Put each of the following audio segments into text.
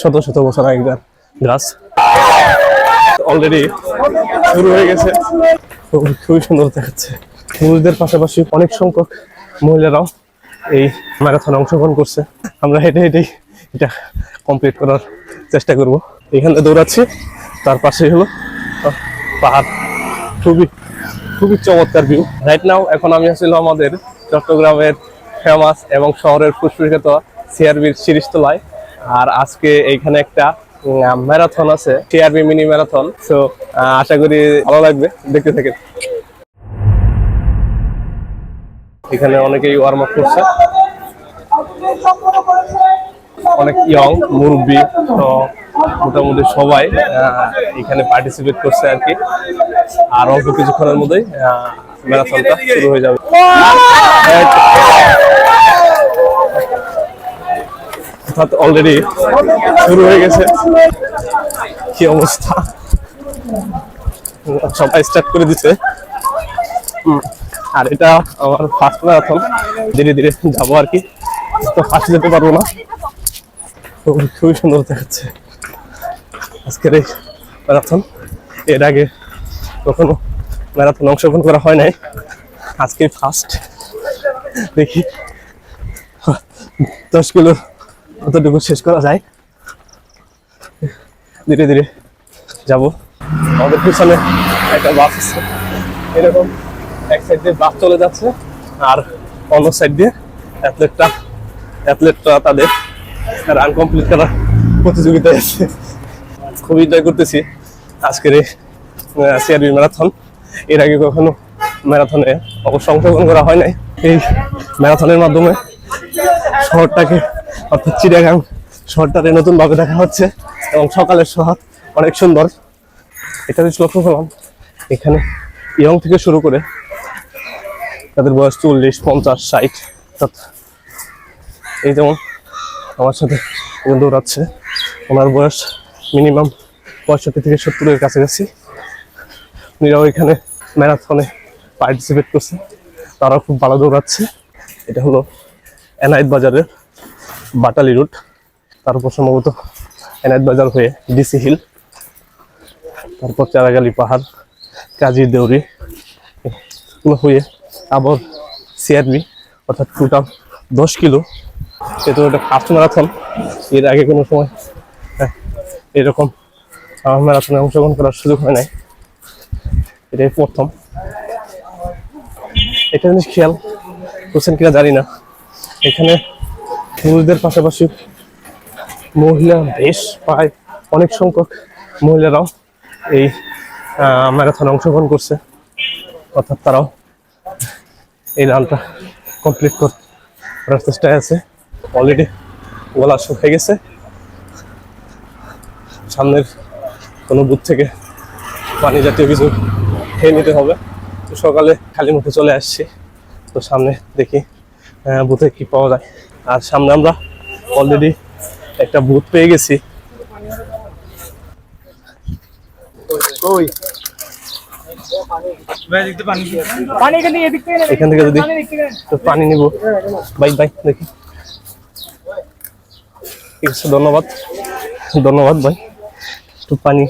শত শত বছর আগেকার গাছ। অলরেডি শুরু হয়ে গেছে। খুবই সুন্দর দেখাচ্ছে। পুরুষদের পাশাপাশি অনেক সংখ্যক মহিলারাও এই ম্যারাথনে অংশগ্রহণ করছে। আমরা হেঁটে হেঁটেই এটা কমপ্লিট করার চেষ্টা করব। এখানে দৌড়াচ্ছি। তার পাশেই হলো পাহাড়। খুবই খুবই চমৎকার ভিউ রাইট নাও এখন আমি আসলে আমাদের চট্টগ্রামের ফেমাস এবং শহরের ফুসফুসিত সিআরবির শিরিষতলায় আর আজকে এইখানে একটা ম্যারাথন আছে সিআরবি মিনি ম্যারাথন সো আশা করি ভালো লাগবে দেখতে থাকেন। এখানে অনেকেই ওয়ার্ম আপ করছে। অনেক ইয়ং মুরব্বী তো মোটামুটি সবাই এখানে পার্টিসিপেট করছে আর কি। আর অল্প কিছুক্ষণের মধ্যেই ম্যারাথনটা শুরু হয়ে যাবে। অর্থাৎ অলরেডি শুরু হয়ে গেছে। কি অবস্থা? সবাই স্টার্ট করে হুম, আর এটা আমার ফার্স্ট ম্যারাথন ধীরে ধীরে যাব আর কি। তো ফার্স্ট যেতে পারব না। খুবই সুন্দর দেখাচ্ছে। আজকের এই ম্যারাথন এর আগে কখনো ম্যারাথন অংশগ্রহণ করা হয় নাই। আজকে ফার্স্ট দেখি। দশ কিলো কতটুকু শেষ করা যায়। ধীরে ধীরে যাব। আমাদের পিছনে একটা বাস আছে। এরকম এক সাইড দিয়ে বাস চলে যাচ্ছে, আর অন্য সাইড দিয়ে অ্যাথলেটটা অ্যাথলেটরা তাদের রান কমপ্লিট করার প্রতিযোগিতায় আছে। খুবই এনজয় করতেছি আজকের এই সিআরবি ম্যারাথন এর আগে কখনো ম্যারাথনে অবশ্য অংশগ্রহণ করা হয় নাই। এই ম্যারাথনের মাধ্যমে শহরটাকে অর্থাৎ চিড়িয়াখাং শহরটাকে নতুনভাবে দেখা হচ্ছে এবং সকালের শহর অনেক সুন্দর। এটা বেশ লক্ষ্য করলাম এখানে ইয়ং থেকে শুরু করে তাদের বয়স চল্লিশ, পঞ্চাশ, ষাট। অর্থাৎ এই যেমন আমার সাথে দৌড়াচ্ছে, ওনার বয়স মিনিমাম পঁয়ষট্টি থেকে সত্তরের কাছাকাছি। উনিরাও এখানে ম্যারাথনে পার্টিসিপেট করছে, তারাও খুব ভালো দৌড়াচ্ছে। এটা হলো এনায়েত বাজারের বাটালি রুট তারপর সম্ভবত এনায়েত বাজার হয়ে ডিসি হিল তারপর চারাগালি পাহাড় কাজী দেউরি এগুলো হয়ে আবার সিআরবি অর্থাৎ টোটাল দশ কিলো। এটা একটা ফার্স্ট ম্যারাথন এর আগে কোনো সময় হ্যাঁ, এরকম ম্যারাথনে অংশগ্রহণ করার সুযোগ হয় নাই। এটাই প্রথম। একটা জিনিস খেয়াল করছেন কিনা জানি না। এখানে পুরুষদের পাশাপাশি মহিলা বেশ প্রায় অনেক সংখ্যক মহিলারাও এই ম্যারাথনে অংশগ্রহণ করছে। অর্থাৎ তারাও এই রানটা কমপ্লিট করার চেষ্টায় আছে। অলরেডি গলা শুকিয়ে গেছে। সামনের কোনো বুথ থেকে পানি জাতীয় কিছু খেয়ে নিতে হবে। তো সকালে খালি মুখে চলে আসছি। তো সামনে দেখি বুথে কি পাওয়া যায়। আর সামনে আমরা অলরেডি একটা বুথ পেয়ে গেছি। এখানে থেকে যদি পানি এদিক থেকে নেবে। একটু পানি নিব। বাই বাই দেখি। ঠিক আছে ধন্যবাদ। ধন্যবাদ ভাই। একটু পানি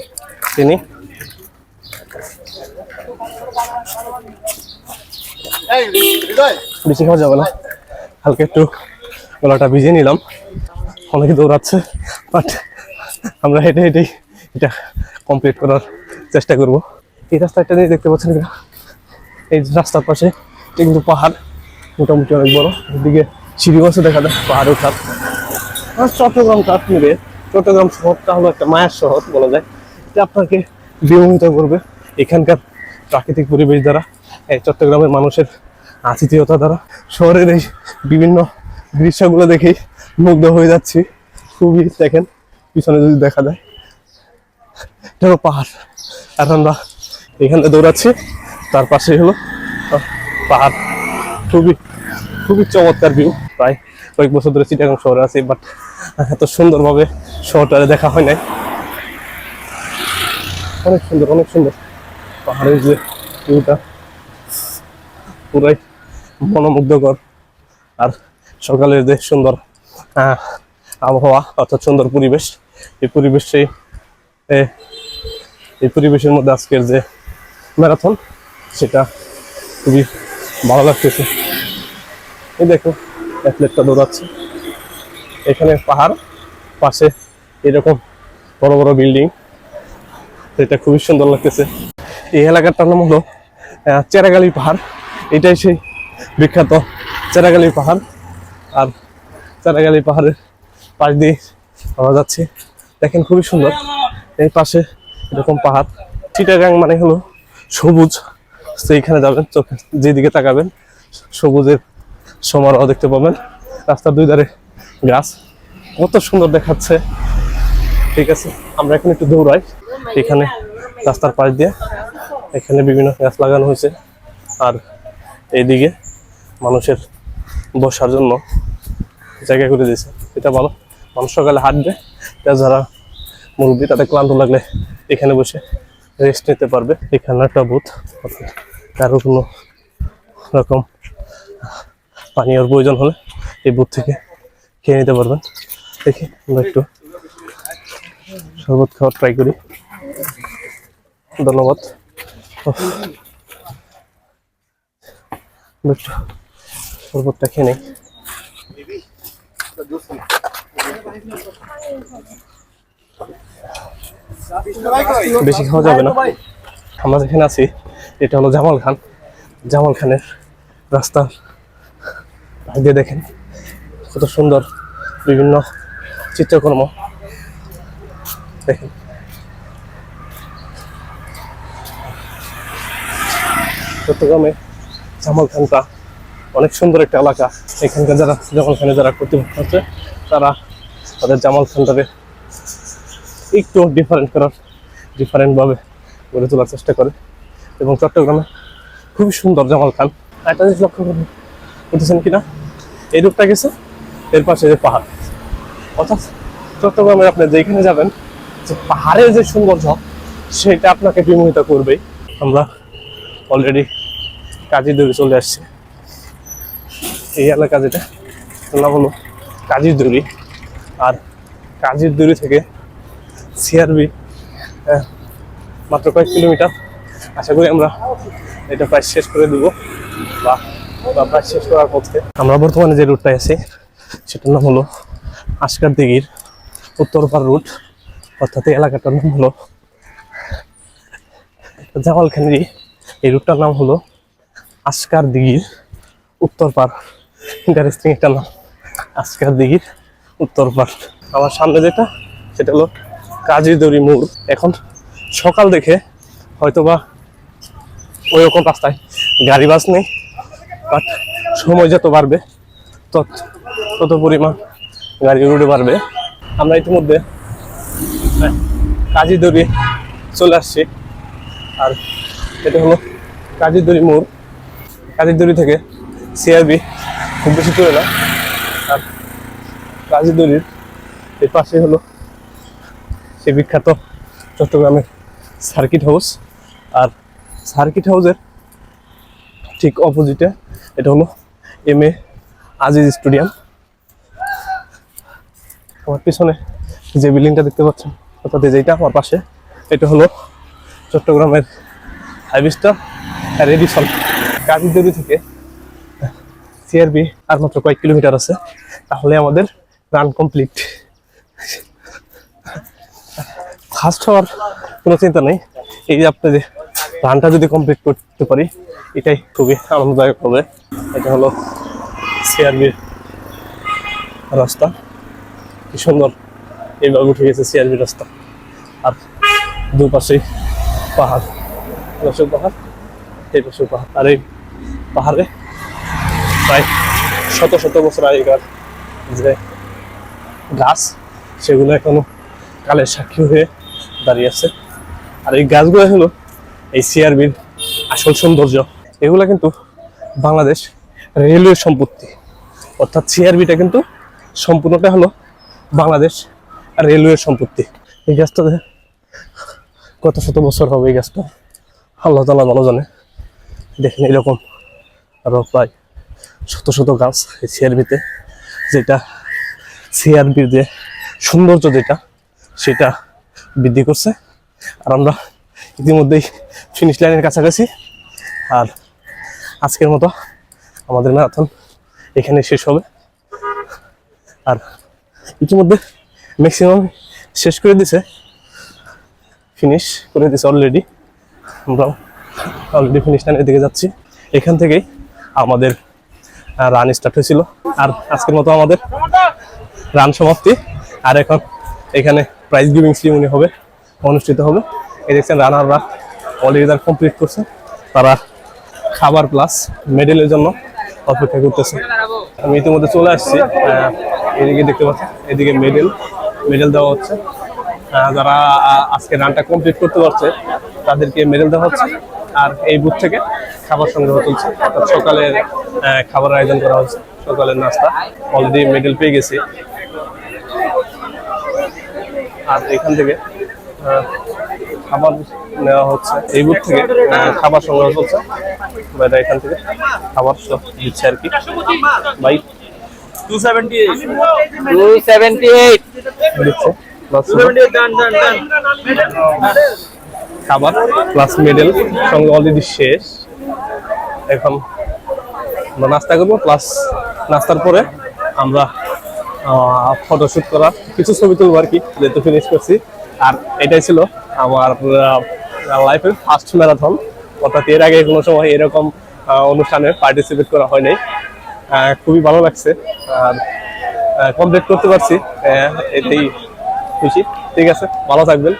চিনি বেশি খাওয়া যাবে না। হালকা একটু গলাটা ভিজিয়ে নিলাম। অনেকে দৌড়াচ্ছে বাট আমরা হেঁটে হেঁটেই এটা কমপ্লিট করার চেষ্টা করব। এই রাস্তাটা নিয়ে দেখতে পাচ্ছেন কিনা এই রাস্তার পাশে এটা কিন্তু পাহাড়, মোটামুটি অনেক বড়। এদিকে সিঁড়ি মাছও দেখা যায় পাহাড় ওঠার চট্টগ্রাম কাশ্মীরে চট্টগ্রাম শহরটা হলো একটা মায়ের শহর বলা যায়। এটা আপনাকে বিমোহিত করবে এখানকার প্রাকৃতিক পরিবেশ দ্বারা, এই চট্টগ্রামের মানুষের আতিথেয়তা দ্বারা। শহরের এই বিভিন্ন দৃশ্যগুলো দেখেই মুগ্ধ হয়ে যাচ্ছি। খুবই, দেখেন, পিছনে যদি দেখা যায়। এটা পাহাড়। আর আমরা এখানে দৌড়াচ্ছি, তার পাশেই হলো পাহাড়। খুবই খুবই চমৎকার ভিউ প্রায় কয়েক বছর ধরে চিটাগাং শহরে আছি বাট এত সুন্দরভাবে শহরটারে দেখা হয় নাই। অনেক সুন্দর অনেক সুন্দর। পাহাড়ের যে ভিউটা পুরাই মনোমুগ্ধকর। আর সকালের যে সুন্দর আবহাওয়া অর্থাৎ সুন্দর পরিবেশ, এই পরিবেশে এই পরিবেশের মধ্যে আজকের যে ম্যারাথন, সেটা খুবই ভালো লাগতেছে। এই দেখো, অ্যাথলেটটা দৌড়াচ্ছে। এখানে পাহাড়, পাশে এরকম বড় বড় বিল্ডিং। এটা খুবই সুন্দর লাগতেছে। এই এলাকাটার নাম হলো চেরাগালি পাহাড়। এটাই সেই বিখ্যাত চেরাগালি পাহাড়। আর চেরাগালি পাহাড়ের পাশ দিয়ে আমরা যাচ্ছি। দেখেন খুবই সুন্দর। এই পাশে এরকম পাহাড়। চিটাগাং মানে হলো সবুজ। সেইখানে যাবেন চোখে যেদিকে তাকাবেন, সবুজের সমারোহ দেখতে পাবেন। রাস্তার দুই ধারে গাছ। কত সুন্দর দেখাচ্ছে। ঠিক আছে, আমরা এখন একটু দৌড়াই। এখানে রাস্তার পাশ দিয়ে এখানে বিভিন্ন গাছ লাগানো হয়েছে। আর এইদিকে মানুষের বসার জন্য জায়গা করে দিয়েছে এটা ভালো। মানুষ সকালে হাঁটবে, তা যারা মুরব্বী, তাদের ক্লান্ত লাগলে এখানে বসে রেস্ট নিতে পারবে। এখানে একটা বুথ কারও কোনো রকম পানীয়র প্রয়োজন হলে এই বুথ থেকে খেয়ে নিতে পারবেন। দেখি, আমরা একটু শরবত খাওয়ার ট্রাই করি। ধন্যবাদ। একটু শরবতটা খেয়ে নেই। বেশি খাওয়া যাবে না। আমরা যেখানে আছি এটা হলো জামাল খান। জামাল খানের রাস্তার দিয়ে দেখেন কত সুন্দর বিভিন্ন চিত্রকর্ম। দেখেন। চট্টগ্রামে জামাল খানটা অনেক সুন্দর একটা এলাকা। এখানকার যারা জামাল খানে যারা কর্তৃপক্ষ আছে, তারা তাদের জামাল খানটাকে একটু ডিফারেন্ট করার ডিফারেন্টভাবে গড়ে তোলার চেষ্টা করে। এবং চট্টগ্রামে খুবই সুন্দর জামাল খান। একটা জিনিস লক্ষ্য করুন করতেছেন কিনা এই রূপটা গেছে, এর পাশে যে পাহাড়। অর্থাৎ চট্টগ্রামে আপনি যেখানে যাবেন, যে পাহাড়ের যে সৌন্দর্য, সেটা আপনাকে বিমোহিত করবেই। আমরা অলরেডি কাজী দৌড়ে চলে আসছি। এই এলাকা যেটা নাম হলো কাজীর দৌড়ি আর কাজীর দৌড়ি থেকে সিআরবি মাত্র কয়েক কিলোমিটার। আশা করি আমরা এটা প্রায় শেষ করে দিব, বা প্রায় শেষ করার পথে। আমরা বর্তমানে যে রুটটায় আছি, সেটার নাম হলো আশকার দিঘির উত্তরপাড় রুট অর্থাৎ এই এলাকাটার নাম হলো জামালখানি এই রুটটার নাম হলো আশকার দিঘির উত্তরপাড় ইন্টারেস্টিং একটা নাম আজকার দিঘির উত্তর উত্তরপাড় আমার সামনে যেটা সেটা হলো কাজীদড়ি মোড়। এখন সকাল দেখে হয়তোবা ওই রকম রাস্তায় গাড়ি বাস নেই বাট সময় যত বাড়বে তত তত পরিমাণ গাড়ি রুটে বাড়বে। আমরা ইতিমধ্যে হ্যাঁ, কাজীদড়ি চলে আসছি। আর এটা হলো কাজীদড়ি মোড়। কাজীদড়ি থেকে সিআরবি খুব বেশি দূরে না। আর কাজীদড়ির এর পাশে হলো সেই বিখ্যাত চট্টগ্রামের সার্কিট হাউস আর সার্কিট হাউসের ঠিক অপোজিটে এটা হলো এম এ আজিজ স্টেডিয়াম। আমার পিছনে যে বিল্ডিংটা দেখতে পাচ্ছেন, অর্থাৎ এই যেটা আমার পাশে, এটা হলো চট্টগ্রামের হাইবিস্টার রেডিসন কাজিদুরি থেকে সিআরবি আর মাত্র কয়েক কিলোমিটার আছে, তাহলে আমাদের রান কমপ্লিট ফার্স্ট হওয়ার কোনো চিন্তা নেই। এই যে আপনি যে রানটা যদি কমপ্লিট করতে পারি, এটাই খুবই আনন্দদায়ক হবে। এটা হলো সিআরবির রাস্তা। কি সুন্দর। এইভাবে উঠে গেছে সিআরবি রাস্তা। আর দুপাশেই পাহাড়। পাহাড়। এই পাশে পাহাড়। আর এই পাহাড়ে প্রায় শত শত বছর আগেকার যে গাছ, সেগুলো এখনও কালের সাক্ষী হয়ে দাঁড়িয়ে আছে। আর এই গাছগুলো হলো এই সিআরবির আসল সৌন্দর্য। এগুলো কিন্তু বাংলাদেশ রেলওয়ে সম্পত্তি। অর্থাৎ সিআরবিটা কিন্তু সম্পূর্ণটা হলো বাংলাদেশ রেলওয়ের সম্পত্তি। এই গাছটা কত শত বছর হবে এই গাছটা? আল্লাহ তালা ভালো জানে। দেখেন এরকম আরও প্রায় শত শত গাছ এই সিআরবিতে, যেটা সিআরবির যে সৌন্দর্য যেটা, সেটা বৃদ্ধি করছে। আর আমরা ইতিমধ্যেই ফিনিশ লাইনের কাছাকাছি। আর আজকের মতো আমাদের ম্যারাথন এখানে শেষ হবে। আর ইতিমধ্যে ম্যাক্সিমাম শেষ করে দিছে। ফিনিশ করে দিছে অলরেডি আমরা অলরেডি ফিনিশ লাইনের দিকে যাচ্ছি। এখান থেকেই আমাদের রান স্টার্ট হয়েছিল। আর আজকের মতো আমাদের রান সমাপ্তি। আর এখন এখানে প্রাইজ গিভিং সেরিমনি হবে, অনুষ্ঠিত হবে। এই দেখছেন রানাররা অলরেডি তারা কমপ্লিট করছে। তারা খাবার প্লাস মেডেলের জন্য অপেক্ষা করতেছে। আমি ইতিমধ্যে চলে আসছি এদিকে দেখতে পাচ্ছি এদিকে মেডেল মেডেল দেওয়া হচ্ছে। যারা আজকে রানটা কমপ্লিট করতে পারছে, তাদেরকে মেডেল দেওয়া হচ্ছে। আর এই বুথ থেকে খাবার সংগ্রহ চলছে। অর্থাৎ সকালের খাবার আয়োজন করা হচ্ছে। সকালের নাস্তা। অলরেডি মেডেল পেয়ে গেছি। আর এখান থেকে খাবার নেওয়া হচ্ছে। এই বুথ থেকে খাবার সংগ্রহ চলছে। বাইরে এখান থেকে খাবার সব দিচ্ছে আর কি। By two seventy eight two seventy eight দিচ্ছে খাবার প্লাস মেডেল সঙ্গে অলরেডি শেষ। এখন আমরা নাস্তা করব প্লাস নাস্তার পরে আমরা ফটোশ্যুট করার কিছু ছবি তুলবো আর কি, যেহেতু ফিনিশ করছি। আর এটাই ছিল আমার লাইফের ফার্স্ট ম্যারাথন অর্থাৎ এর আগে কোনো সময় এরকম অনুষ্ঠানে পার্টিসিপেট করা হয় নাই। খুবই ভালো লাগছে। আর কমপ্লিট করতে পারছি। এতেই খুশি। ঠিক আছে, ভালো থাকবেন।